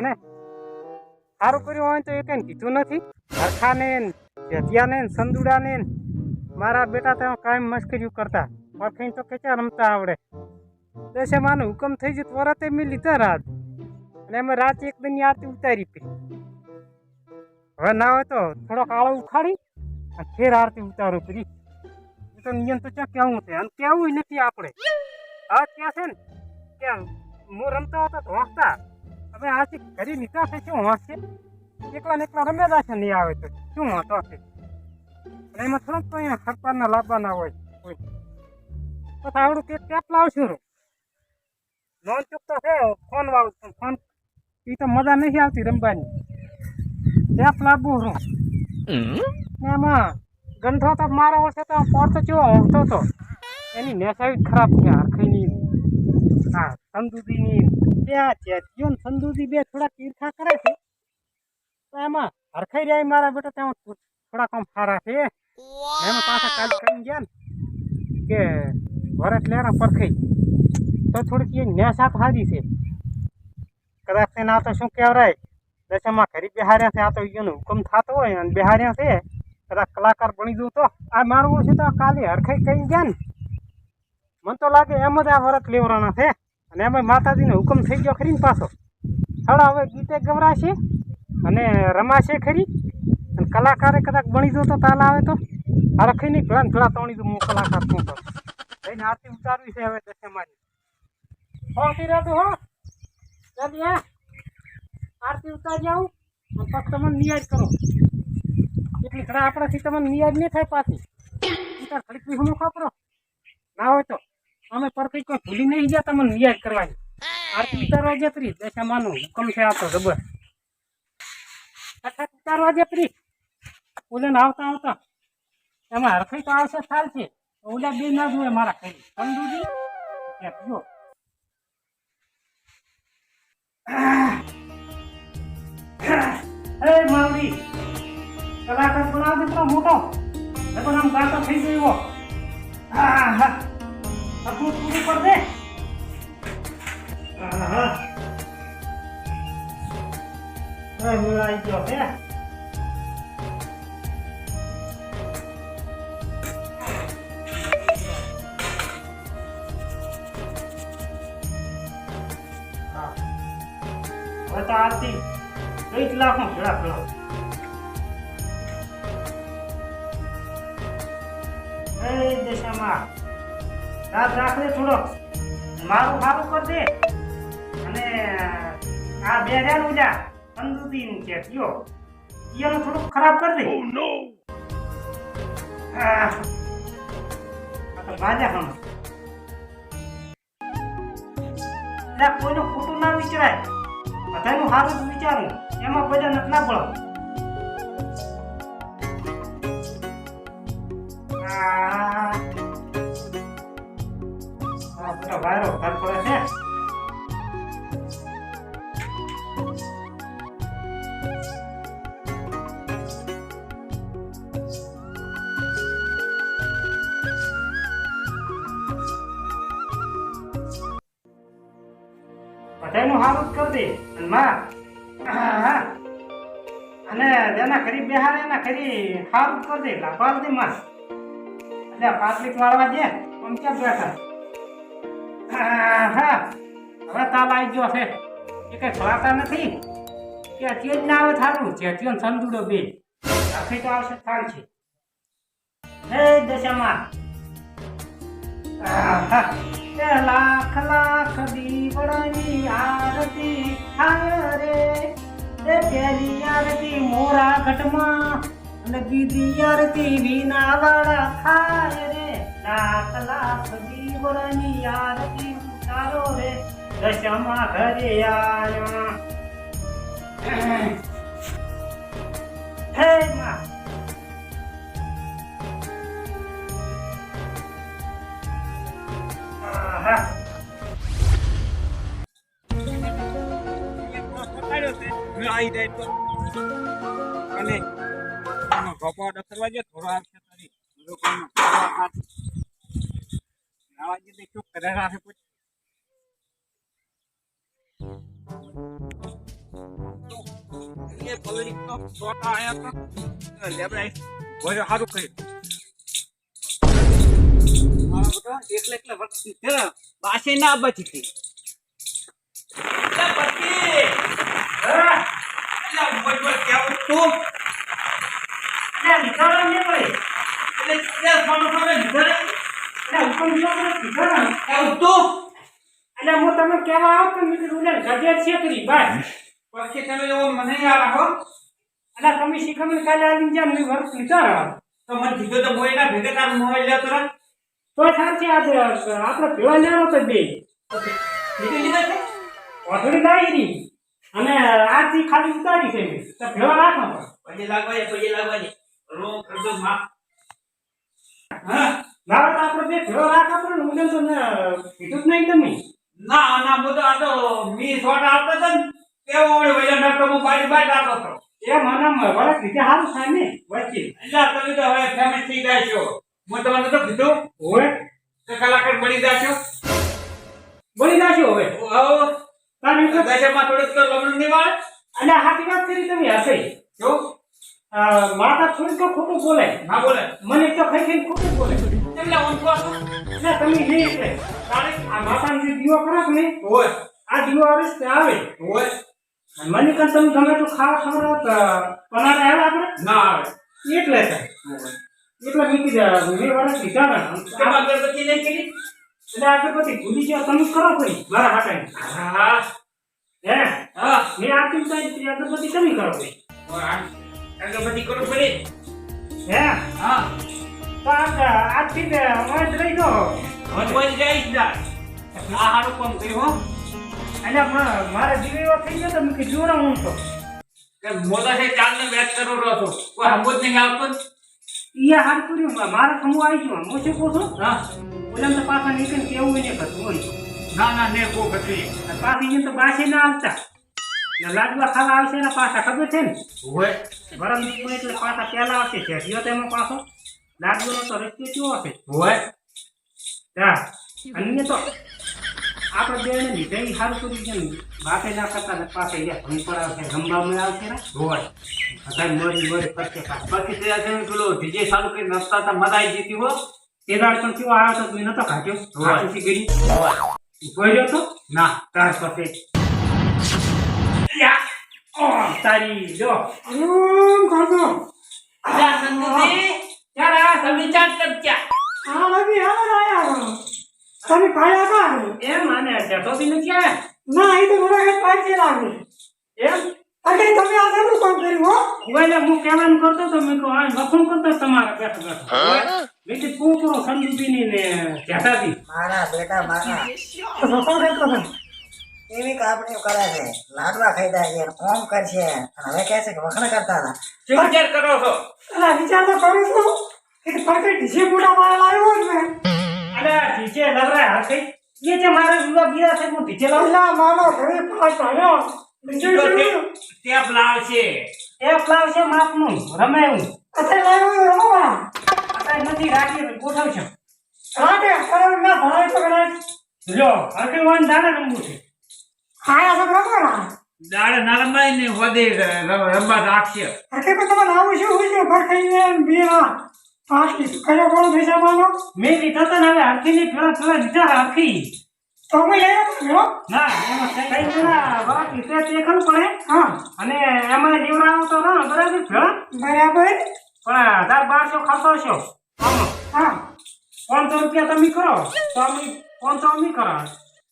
અને સારું કર્યું હોય તો એ કંઈ કીધું નથી. હરખાને જેતિયાને સંદુડાને મારા બેટા તો કાયમ મશ્કર્યું કરતા. પરખીને તો કેચા રમતા આવડે. દસે માનો હુકમ થઈ જતો વરતે મેં લીધા રાત. અને અમે રાત એક દિનની આરતી ઉતારી પી. હવે ના હોય તો થોડો કાળો ઉખાડી અને ફેર આરતી ઉતારો પી એ તો નિયમ તો ક્યાં કેવું છે? અને કેવું નથી આપણે. હવે ત્યાં છે ને, ક્યાં હું રમતો હતો તો હવે આથી ઘરે નીકળા છે શું હોંસશે એકલા ને એકલા રમેલા છે નહીં આવે તો. શું હોતો છે અને એમાં થોડોક તો અહીંયા સરકારના લાભવાના હોય. કોઈ. પછી આવડું કે કેપ લાવશું રૂ લોન ચૂક તો છે ફોન વાળું પણ ફોન. એ તો મજા નથી આવતી રમવાની. કેપ લાવવું ને એમાં ગંઠો તો મારો વર્ષે તો પડતો ચેવો હોતો તો. એની નેસાવી ખરાબ છે હરખઈની. હા સંદુદીની. બે સંદુદી બે થોડા તીરખા કરે છે. તો એમાં હરખાઈ રહ્યા મારા બેટા તેમાં થોડા કામ સારા છે. એમાં પાછા કાલ કરીને ગયા કે ભરત લેરા પરખાઈ. તો થોડીક એ નેસા હારી છે. કદાચ તેને આ તો શું કહેવાય દશામાં ઘરી બિહાર્યા છે, આ તો એનો હુકમ થતો હોય અને બિહાર્યા છે. કદાચ કલાકાર બની દઉં તો. આ મારું છે તો કાલે હરખાઈ કઈ ગયા ને. મને તો લાગે એમ જ આ વરત લેવરાના છે. અને એમાં માતાજીનો હુકમ થઈ ગયો ખરી પાછો. થોડા હવે ગીતે ગવરાશે અને રમાશે ખરી. અને કલાકારે કદાચ બની દો તો તાલ આવે તો. હરખી નહીં પેલા ને પેલા તોણી દઉં હું કલાકાર શું કરું એને આરતી ઉતારવી છે હવે દસે મારી હો તીરાતું હો. જલ્દી હા આરતી ઉતારી આવું. પછી તમને નિયાજ કરો. એટલી ઘણા આપણાથી તમને નિયાજ નહીં થાય પાછી. ઉતાર ઘડીક બી હું ખાપરો. ના હોય તો. અમે પરફેક્ટ કોઈ ભૂલી નહીં ગયા તમને યાદ કરવાની. આરતી ઉતારવા જતરી દશા માનું, હુકમ છે આ તો જબર. અચ્છા ઉતારવા જતરી ઓલે આવતા આવતા, એમાં હરખઈ તો આવશે થાલ છે. ઓલા બે ના જોવે મારા ખાઈ સમજુજી જો એ માવડી, કલાકાર મોટો. એ પણ આમ ગાતો થઈ ગયો હા હા. હવે મેળાઈ ગયો, હા? આરતી કઈ જ લાખો ભેળા ભેળો એ દશામાં રાત રાખજે થોડો. મારું સારું કર દે. અને, આ બે હજાર ઉજા. તંદુરી કે કયો ઈયાનું થોડુંક ખરાબ કરી દે. આ આ તો બાજા હમ એટલે કોઈનું ખોટું ના વિચારાય. બધાનું સારું જ વિચારું. એમાં બધા નથી ના પડો વાયરો ઘર પડે છે. બધાનું સારું જ કરી દે. અને માં અને જેના ખરી બિહાર એના ખરી સારું જ કરી દે. લાભાલ દે માં. એટલે પાટલી વાળવા દે. આમ ક્યાં બેઠા? હા, હવે તાલ આવી ગયો છે. એ કઈ ભરાતા નથી. કે ચેજ ના આવે થારું? ત્યો સંદુડો બે. આખી તો આવશે થાળ છે હે દશામાં. લાખ લાખ દીવડાની આરતી થાય રે એ પેલી આરતી મોરા ઘટમાં અને બીજી આરતી વીના વાળા થાય રે લાખ લાખ દીવડાની આરતી ઉતારો રે દશામાં ઘરે આયા હે માં જાય તો. અને આનો ગોપો ડખરવા જે થોડો હાથ છે તારી. લોકોનો થોડો હાથ નાવા જે દેખ્યો કરે રાખે પછી? પલળી તો છોટા આયા તો લેબડાઈ ભોજો સારું કર્યું. મારા બેટા એકલા એકલા વખત છે બાસે ના બચી હતી. અલ્યા પતિ હા ભોજો કેવું તું અલ્યા નિકાળો ને ભાઈ એટલે ફોન ફોન જો મને કીધો ને કેવું તું અલ્યા હું તમે કહેવા આવો તો મિત્રો કીધું લે છે કરી બસ પછી તમે? એવો મને યાર રાખો અલ્યા તમે શીખમને કાલે આવીને જ્યાં મેં વર્ક લીધો ને તો મને કીધો તો મોય ના ભેગા તાર મોબાઈલ લેતો રહે તો સાચી આ આપણે ભેળા લેવો તો બે લીધી લીધા છે ઓથડી લાવી અને આથી ખાલી ઉતારી છે. તો ભેળા રાખો. પછી લાગવા પછી લાગવા છે કરજો માં. હા લાવો તો આપણે બે ભેળો રાખો પણ હું તો ને કીધું જ નહીં તમે. ના ના હું તો આ તો મી શોટ આપતો હતો ને કેવો હોય વજન નાખતો હું બારી બાર આવતો હતો એ મને વરસ લીધે સારું થાય ને વચ્ચે એટલે તમે તો હવે ફેમસ થઈ ગયા છો. હું તમને તો કીધું હોય કે કલાકાર બની જાશો. બની નાખ્યો હવે. હવે તારી દશામાં થોડુંક તો લમણ નહીં વાળે અને હાથી વાત કરી તમે હશે. જો માતા થોડી તો ખોટું બોલે ના બોલે. મને તો ખાઈ ખાઈને ખોટું બોલે. એટલે ઓનકો ના તમે નહીં એટલે. તારે આ માતાને જે દીવો ખરાબ ને નહીં? હોય. આ દીવો તે આવે. હોય. મને કાં તમે ગમે તો ખાવા ખવડાવો તો પનારે આવે આપણે? ના આવે. એટલે એટલે મેં કીધું મેં વરસ લીધા ને. તેમાં અગરબત્તી નહીં કરી એટલે આગળ પછી ભૂલી ગયા તમે કરો પડી મારા માટે હા. હે? હા. મેં આરતી ઉતારી આગળ પછી તમે કરો કોઈ. આગળ પછી કરો પડે હે? હા. તો આજથી મોજ રહી દો મોજ જય જા આ હારું કામ કર્યું હો. એટલે મારા જીવ એવો થઈ ગયો તો મેં કીધું જોરા હું તો. મોટા છે ચાલ ને વેટ કરો રહો છો. કોઈ સમજ નહીં આવતો? ઈ હાર કર્યું મારે સમૂહ આવી ગયો. હું શું કહું છું? હા. તો પાછા નીકળે કેવું એને કરતું હોય. ના ના ને કો બધી પાછી તો બાસી ના આવતા. લાડવા ખાવા આવશે ને પાછા ખબર છે ને? હોય. ગરમ દીકરો એટલે પાછા પહેલા આવશે શેઠિયો તેમાં પાછો. લાડવાનો તો રસ્તો કેવો હશે? હોય. હા અન્ય તો આપણે બેને લીધે સારું કર્યું છે ને. બાપે ના કરતા ને અહીંયા ભંકર આવશે રંબામાં આવશે ને. હોય. અત્યારે મરી મરી કરશે. બાકી તે આજે પેલો ડીજે સારું કરી નસતા મજા આવી જતી હો. તે દાડ પણ કેવો આવ્યો તો તું નતો કાઢ્યો. હાથેથી કોઈ ગળ્યો તો? ના. યા! ઓહ, તારી જો. ખાધો. તમે ખાયા કા? એમ આને જતો બી નથી આયા ના એ તો થોડા કે લાગે એમ? અરે તમે આ શેનું કામ કર્યું હો? હું કહેવાનું કરતો તો મેં કહું આ વખણ કરતો તમારા બેઠો બેઠો. મેં કીધું કૂકરો સંદુબીની ને જેઠાબી મારા બેટા મારા. એવી કાપણી કરે છે. લાડવા ખાઈ જાય છે ઓમ કરશે હવે કહે છે કે વખણ કરતા હતા. શું વિચાર કરો છો? અલા વિચાર તો કરું છું. કે પાકે ડીજે મોટા માલ આવ્યો જ ને. અરે ડીજે લગરા હાથે એ જે મારે વિવા બીરા છે હું ડીજે લાવ? લા માનો ઘરે પાસ આવ્યો બીજું તો તે- ટેપ લાવશે એ પ્લાવ છે માપનું. રમે હું અત્યારે લાવ્યો. રમવા અત્યારે નથી રાખી ગોઠવશે રાતે કરે ના ભણાય તો કરે જો આગળ વાન દાડા રમવું છે. ખાયા તો રમવાના દાડે ને વધે રમવા રાખશે આખી પણ તમારે આવું શું હોય છે? ભરખાઈને બીરા પાછી કયો કોણ થઈ જવાનો મેં લીધા હતા ને હવે આખીની પેલા પેલા લીધા આખી તો અમે લઈ આવ્યો ના એમાં કઈ પેલા બરાબર લીધા તે ખરું પડે. હા. અને એમાં જીવડાવો તો ના બરાબર બરાબર. પણ હજાર બારસો ખાતો છો હા પાંચસો રૂપિયા તમે કરો. તો અમે પાંચસો અમે કરો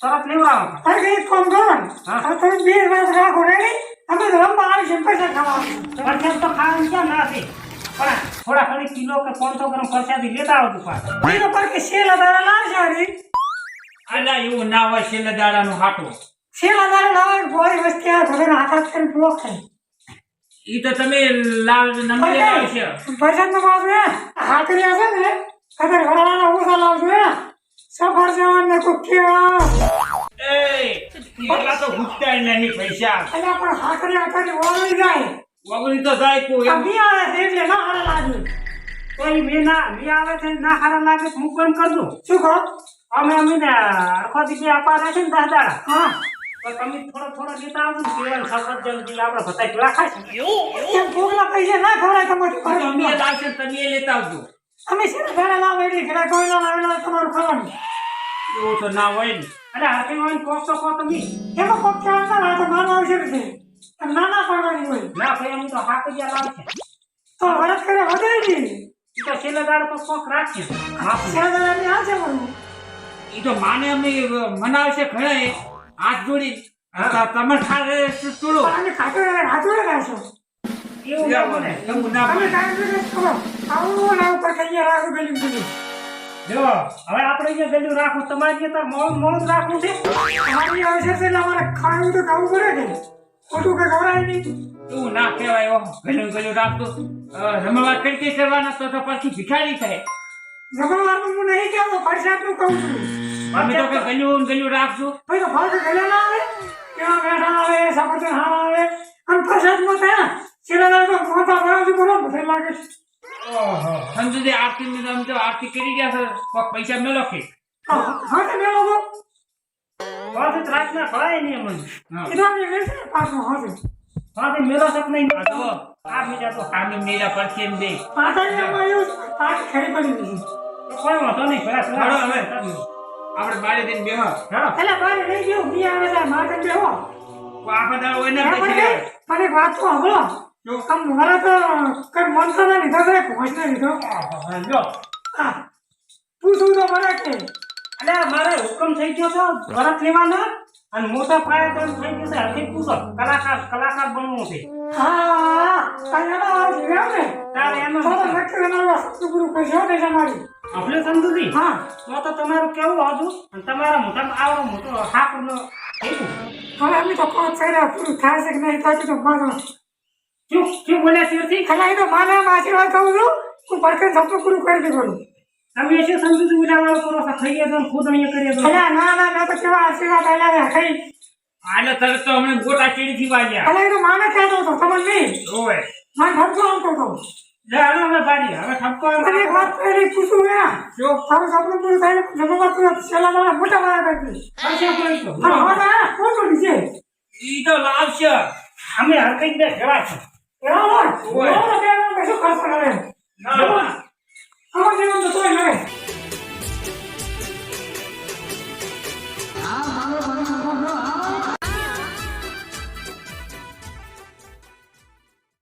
તરત લેવડાવો. અરે એક કામ કરો હા. તમે બે વાત રાખો રેડી અમે રમવા છે પૈસા ખાવા. પૈસા તો ખાવાનું ક્યાં નથી પણ થોડા ઘણી કિલો કે પાંચસો ગ્રામ પ્રસાદી લેતા આવો પાછું. કિલો પર કે શેલા દાડા લાવશે અરે અલા એવું ના હોય છેલ્લે દાડાનું હાટું. શેલા દાડા લાવે બોય વસ્તી આ ઘરે હાથ હાથ કરીને પોખ થાય. ઈ તો તમે લાવ નંબર આવશે પૈસા તો બાજુ હાથરી હશે ને કદર ઘરાના ઓછા લાવજો હે સફરજન ને કુકીઓ એ એટલા તો ઘૂંટતા નહીં પૈસા. અલ્યા પણ હાથરી હાથરી ઓળી જાય. વગડી તો જાય કોઈ મી આવે છે એટલે ના હારા લાગે. કોઈ મી ના મી આવે છે ના હારા લાગે હું કેમ કર. શું કહો? અમે અમે ને આખો દી આપવાના છે ને દાદા? હા. તમે થોડો થોડો લેતા આવજો કેળાને સફરજન આપણે બધા કેળા ખાય છે. કેમ પૈસા ના ખવડાય તમારી તો અમે લાવશે તમે લેતા આવજો. અમે છે ને ઘરે લાવો એટલે ઘરે કોઈ ના તમારું ખાવાનું. એવું તો ના હોય ને. અરે હાથે હોય કોક તો કહો તમે. એમાં કોક કહેવાય ના તો માનો આવશે છે અને નાના પાડવાની હોય. ના ભાઈ અમે તો લાવશે તો વરસ કરે વધે નહીં. તો છેલ્લે દાડે તો કોક રાખીએ બાપુ. શેરદારાની આ છે મારું એ તો માને અમે મનાવશે ઘણા હાથ જોડી. તમે ખાતે ચૂડો અમે ખાતો હાથો રાખશો એવું ના બોલે ના તમે બિઝનેસ કરો આવું ના ઉપર કહીએ રાખો પેલી બીજું જો હવે આપણે અહીંયા ગલ્યું રાખવું તમારે અહીંયા તાર મોડું મોડું રાખવું છે. તમારી આવશે છે એટલે અમારે ખાવું તો ખાવું પડે કે ખોટું કે ખવડાય નહીં. એવું ના કહેવાય ગયું ગયું રાખતો રમવા કરતી કરવાના તો તો પછી ભિખારી થાય. જમણવારનું હું નહીં કહેતો પરસાદનું કહું છું. અમે તો કે ગયું ગયું રાખશું ભાઈ તો ભાગ ગયેલા ના આવે? કેવા બેઠા આવે? સફરજન હારા આવે. અને પ્રસાદમાં ને શિલાદાર તો મોટા બરાબર બરોબર બધે લાગે સમજુ આરતી ની તો આરતી કરી ગયા છો કોક પૈસા મેલો કે? હા હા તે મેળો તો. વાત રાતના ખવાય નહીં અમને હા. કીધું અમે ને હા તે. મેલો તક નહીં. આ આ બીજા તો આમે મેરા પરથી એમ દે પાછળમાં એવું પાછી ખરી પડી ગઈ કોઈ વાંધો નહીં પેલા હવે. આપણે બારે દિન બેહ. હા. એટલે બારે લઈ ગયો મી આવે તા માથે બેહો. આખા દાડો હોય ને પછી એક વાત તો સાંભળો જો, કમ મારા તો કઈ મન તો ના લીધો તો ભોજને લીધો? જો. હા. તું મને કે અલ્યા મારે હુકમ થઈ ગયો તો ભરત લેવાનો અને મોટા પાયે તો થઈ ગયો છે હરખી પૂછો કલાકાર કલાકાર બનવું છે. હા. તારે ના ને? તારે એનો નક્કી એના પૂરું કરશે હો મારી. આપણે સમજુજી હા. તો તો તમારું કેવું હતું? અને તમારા મોટા આવડો મોટો થયું હવે અમે તો કોચ કર્યા પૂરું થાય છે કે નહીં? થાય તો માનો. શું? શું બોલ્યા શિવથી ખાલી એ તો માને આશીર્વાદ કહું છું. હું પરખે સપનું પૂરું કરી દીધું. તમે શું સમજુ વાળો કરો છો ખાઈએ તો ખોદણીએ કરીએ તો. ના ના ના મેં તો કેવા આશીર્વાદ આવ્યા ને ખાઈ. આલે તરત તો હમણાં ગોટા ચીડીથી વાગ્યા અલ્યા એ તો માને કહેતો તો તમને નહીં? ઓય. મારે ઠપકો આવતો હતો. અમે હરકત બે ઘેરા છે. કશું ખર્ચ કરે અમારે જીવન જતો નહીં હા મારો મારો મારો હા.